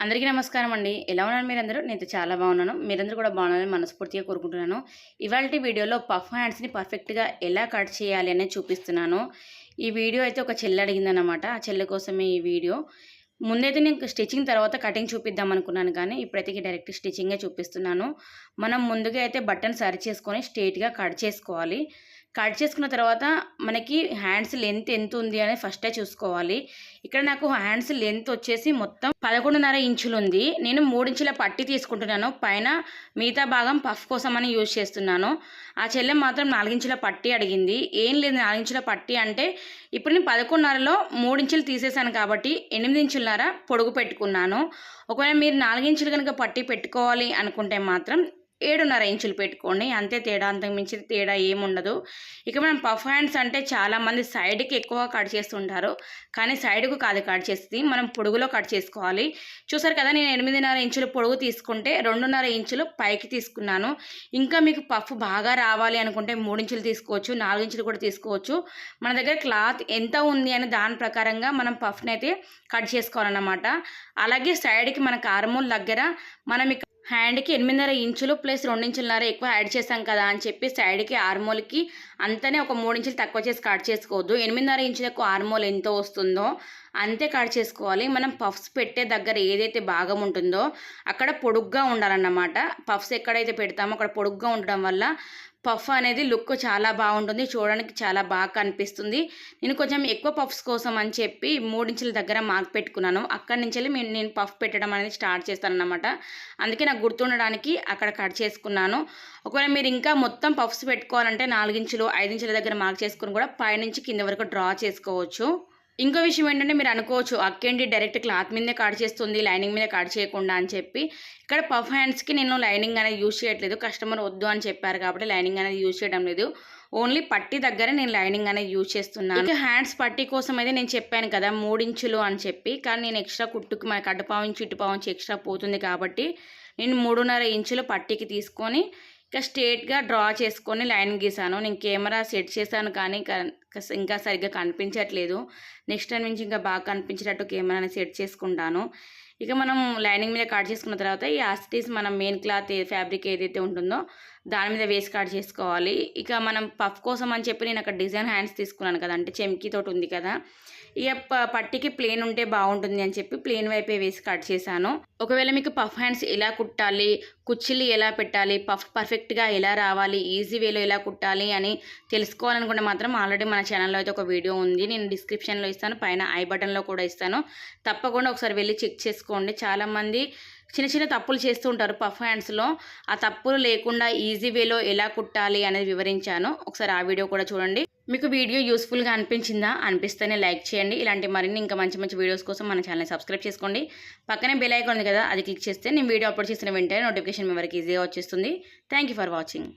అందరికీ నమస్కారం అండి. ఎలా ఉన్నారు మీరందరూ? నేను చాలా బాగున్నాను. మీరందరూ కూడా బాగున్నారని మనస్ఫూర్తిగా కోరుకుంటున్నాను. ఇవాళ వీడియోలో పఫ్ హ్యాండ్స్ని పర్ఫెక్ట్గా ఎలా కట్ చేయాలి అనేది చూపిస్తున్నాను. ఈ వీడియో అయితే ఒక చెల్లి అడిగిందనమాట ఆ చెల్లె కోసమే ఈ వీడియో. ముందైతే నేను స్టిచ్చింగ్ తర్వాత కటింగ్ చూపిద్దాం అనుకున్నాను కానీ ఇప్పుడైతే డైరెక్ట్ స్టిచ్చింగే చూపిస్తున్నాను. మనం ముందుగా అయితే బటన్ సరి చేసుకొని స్ట్రేట్గా కట్ చేసుకోవాలి. కట్ చేసుకున్న తర్వాత మనకి హ్యాండ్స్ లెంత్ ఎంత ఉంది అనేది ఫస్టే చూసుకోవాలి. ఇక్కడ నాకు హ్యాండ్స్ లెంత్ వచ్చేసి మొత్తం పదకొండున్నర ఇంచులు ఉంది నేను మూడించుల పట్టి తీసుకుంటున్నాను. పైన మిగతా భాగం పఫ్ కోసం అని యూజ్ చేస్తున్నాను. ఆ చెల్లెం మాత్రం నాలుగించుల పట్టి అడిగింది. ఏం లేదు నాలుగించుల పట్టి అంటే ఇప్పుడు నేను పదకొండున్నరలో మూడించులు తీసేసాను కాబట్టి ఎనిమిది ఇంచులన్నర పొడుగు పెట్టుకున్నాను. ఒకవేళ మీరు నాలుగించులు కనుక పట్టి పెట్టుకోవాలి అనుకుంటే మాత్రం ఏడున్నర ఇంచులు పెట్టుకోండి. అంతే తేడా అంతకు మించి తేడా ఏముండదు. ఇక మనం పఫ్ హ్యాండ్స్ అంటే చాలామంది సైడ్కి ఎక్కువ కట్ చేస్తుంటారు. కానీ సైడ్కు కాదు కట్ చేస్తుంది మనం పొడుగులో కట్ చేసుకోవాలి. చూసారు కదా నేను ఎనిమిదిన్నర ఇంచులు పొడుగు తీసుకుంటే రెండున్నర ఇంచులు పైకి తీసుకున్నాను. ఇంకా మీకు పఫ్ బాగా రావాలి అనుకుంటే మూడు ఇంచులు తీసుకోవచ్చు నాలుగు ఇంచులు కూడా తీసుకోవచ్చు. మన దగ్గర క్లాత్ ఎంత ఉంది అని దాని ప్రకారంగా మనం పఫ్ని అయితే కట్ చేసుకోవాలన్నమాట. అలాగే సైడ్కి మన కారమూల దగ్గర మనం హ్యాండ్కి ఎనిమిదిన్నర ఇంచులు ప్లస్ రెండు ఇంచులన్నర ఎక్కువ యాడ్ చేసాం కదా అని చెప్పి సైడ్కి ఆర్మోల్కి అంతనే ఒక మూడు ఇంచులు తక్కువ చేసి కట్ చేసుకోవద్దు. ఎనిమిదిన్నర ఇంచులకు ఆర్మోల్ ఎంత వస్తుందో అంతే కట్ చేసుకోవాలి. మనం పఫ్స్ పెట్టే దగ్గర ఏదైతే భాగం ఉంటుందో అక్కడ పొడుగ్గా ఉండాలన్నమాట. పఫ్స్ ఎక్కడైతే పెడతామో అక్కడ పొడుగ్గా ఉండడం వల్ల పఫ్ అనేది లుక్ చాలా బాగుంటుంది. చూడడానికి చాలా బాగా కనిపిస్తుంది. నేను కొంచెం ఎక్కువ పఫ్స్ కోసం అని చెప్పి మూడించుల దగ్గర మార్క్ పెట్టుకున్నాను. అక్కడి నుంచి నేను పఫ్ పెట్టడం అనేది స్టార్ట్ చేస్తాను అనమాట అందుకే నాకు గుర్తుండడానికి అక్కడ కట్ చేసుకున్నాను. ఒకవేళ మీరు ఇంకా మొత్తం పఫ్స్ పెట్టుకోవాలంటే నాలుగించులు ఐదించుల దగ్గర మార్క్ చేసుకుని కూడా పైనుంచి కింద వరకు డ్రా చేసుకోవచ్చు. ఇంకో విషయం ఏంటంటే మీరు అనుకోవచ్చు అక్కేంటి డైరెక్ట్ క్లాత్ మీదే కట్ చేస్తుంది లైనింగ్ మీద కట్ చేయకుండా అని చెప్పి. ఇక్కడ పఫ్ హ్యాండ్స్కి నేను లైనింగ్ అనేది యూజ్ చేయట్లేదు. కస్టమర్ వద్దు అని చెప్పారు కాబట్టి లైనింగ్ అనేది యూజ్ చేయడం లేదు. ఓన్లీ పట్టి దగ్గర నేను లైనింగ్ అనేది యూజ్ చేస్తున్నాను. ఇంకా హ్యాండ్స్ పట్టి కోసం అయితే నేను చెప్పాను కదా మూడించులు అని చెప్పి. కానీ నేను ఎక్స్ట్రా కుట్టుకు మన కడ్డపావు ఇంచు ఇటుపావు ఇంచు ఎక్స్ట్రా పోతుంది కాబట్టి నేను మూడున్నర ఇంచులు పట్టికి తీసుకొని ఇంకా స్ట్రేట్గా డ్రా చేసుకొని లైన్ గీసాను. నేను కెమెరా సెట్ చేశాను కానీ ఇంకా సరిగ్గా కనిపించట్లేదు. నెక్స్ట్ టైం నుంచి ఇంకా బాగా కనిపించేటట్టు కెమెరాని సెట్ చేసుకుంటాను. ఇక మనం లైనింగ్ మీద కట్ చేసుకున్న తర్వాత ఈ ఆస్టీస్ మనం మెయిన్ క్లాత్ ఫ్యాబ్రిక్ ఏదైతే ఉంటుందో దాని మీద వేసి కట్ చేసుకోవాలి. ఇక మనం పఫ్ కోసం అని చెప్పి నేను అక్కడ డిజైన్ హ్యాండ్స్ తీసుకున్నాను కదా అంటే చెమ్కీతోటి ఉంది కదా. ఇక పట్టికి ప్లేన్ ఉంటే బాగుంటుంది అని చెప్పి ప్లేన్ వైపే వేసి కట్ చేశాను. ఒకవేళ మీకు పఫ్ హ్యాండ్స్ ఎలా కుట్టాలి కుచ్చిళ్ళు ఎలా పెట్టాలి పఫ్ పర్ఫెక్ట్గా ఎలా రావాలి ఈజీ వేలో ఎలా కుట్టాలి అని తెలుసుకోవాలనుకుంటే మాత్రం ఆల్రెడీ మన ఛానల్లో అయితే ఒక వీడియో ఉంది. నేను డిస్క్రిప్షన్లో ఇస్తాను పైన ఐ బటన్లో కూడా ఇస్తాను. తప్పకుండా ఒకసారి వెళ్ళి చెక్ చేసుకోండి. చాలామంది చిన్న చిన్న తప్పులు చేస్తూ ఉంటారు పఫ్ హ్యాండ్స్లో ఆ తప్పులు లేకుండా ఈజీ వేలో ఎలా కుట్టాలి అనేది వివరించాను. ఒకసారి ఆ వీడియో కూడా చూడండి. మీకు వీడియో యూస్ఫుల్గా అనిపించిందా? అనిపిస్తేనే లైక్ చేయండి. ఇలాంటి మరిన్ని ఇంకా మంచి మంచి వీడియోస్ కోసం మన ఛానల్ని సబ్స్క్రైబ్ చేసుకోండి. పక్కనే బెల్ ఐకాన్ ఉంది కదా అది క్లిక్ చేస్తే నేను వీడియో అప్లోడ్ చేసిన వెంటనే నోటిఫికేషన్ మీ వరకు ఈజీగా వచ్చేస్తుంది. Thank for watching